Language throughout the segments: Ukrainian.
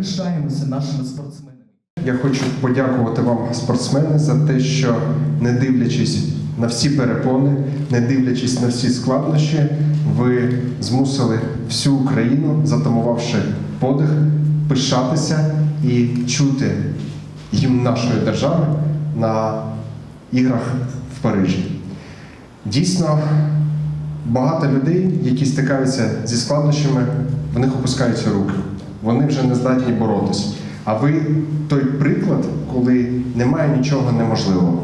пишаємося нашими спортсменами. Я хочу подякувати вам, спортсмени, за те, що не дивлячись на всі перепони, не дивлячись на всі складнощі, ви змусили всю Україну, затамувавши подих, пишатися і чути гімн нашої держави на іграх в Парижі. Дійсно, багато людей, які стикаються зі складнощами, в них опускаються руки. Вони вже не здатні боротись. А ви той приклад, коли немає нічого неможливого.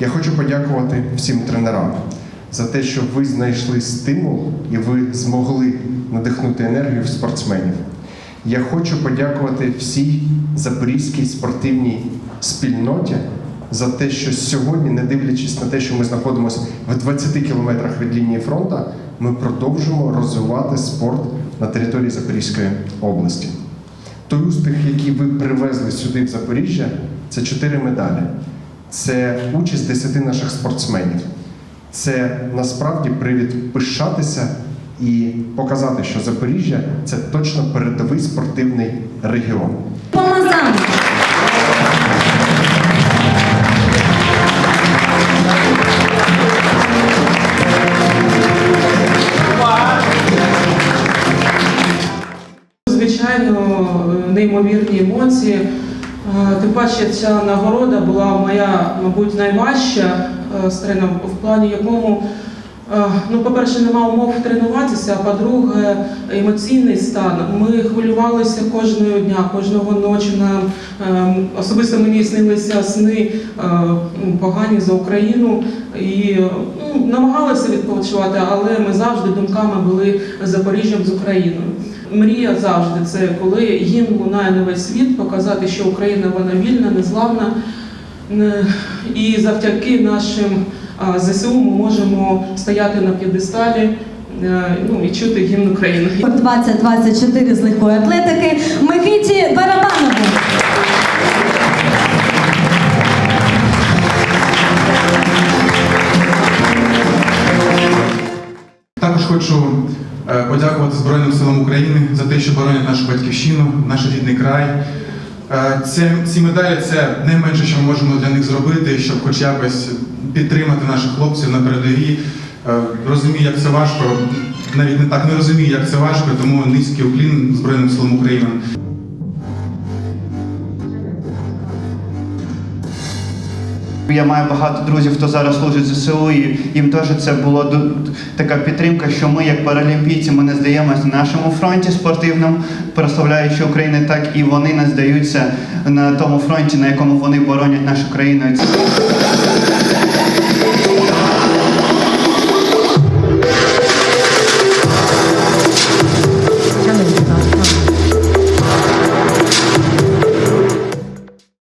Я хочу подякувати всім тренерам за те, що ви знайшли стимул і ви змогли надихнути енергію в спортсменів. Я хочу подякувати всій запорізькій спортивній спільноті за те, що сьогодні, не дивлячись на те, що ми знаходимося в 20 кілометрах від лінії фронту, ми продовжуємо розвивати спорт на території Запорізької області. Той успіх, який ви привезли сюди в Запоріжжя, це чотири медалі. Це участь 10 наших спортсменів. Це насправді привід пишатися і показати, що Запоріжжя це точно передовий спортивний регіон. Помазан. Неймовірні емоції. Е, Тим паче ця нагорода була моя, мабуть, найважча е, треном, в плані якому, е, ну, по-перше, нема умов тренуватися, а по-друге, емоційний стан. Ми хвилювалися кожного дня, кожного ночі. Нам е, особисто мені снилися сни е, ну, погані за Україну і ну, намагалися відпочивати, але ми завжди думками були Запоріжжям з Україною. Мрія завжди це коли гімн лунає на весь світ, показати, що Україна вона вільна, незламна. Е, І завдяки нашим а, ЗСУ ми можемо стояти на п'єдесталі е, ну, і чути гімн України. 2024 з легкої атлетики Микиті Барабанову. Також хочу е, подякувати Збройним силам України за те, що боронять нашу батьківщину, наш рідний край. Це, ці медалі це найменше, що ми можемо для них зробити, щоб хоч якось підтримати наших хлопців на передовій. Е, Розумію, як це важко, навіть не так не розумію, як це важко, тому низький уклін Збройним силам України. Я маю багато друзів, хто зараз служить ЗСУ, і їм теж це була така підтримка, що ми, як паралімпійці, ми не здаємося на нашому фронті спортивному, прославляючи Україну, так і вони не здаються на тому фронті, на якому вони боронять нашу країну.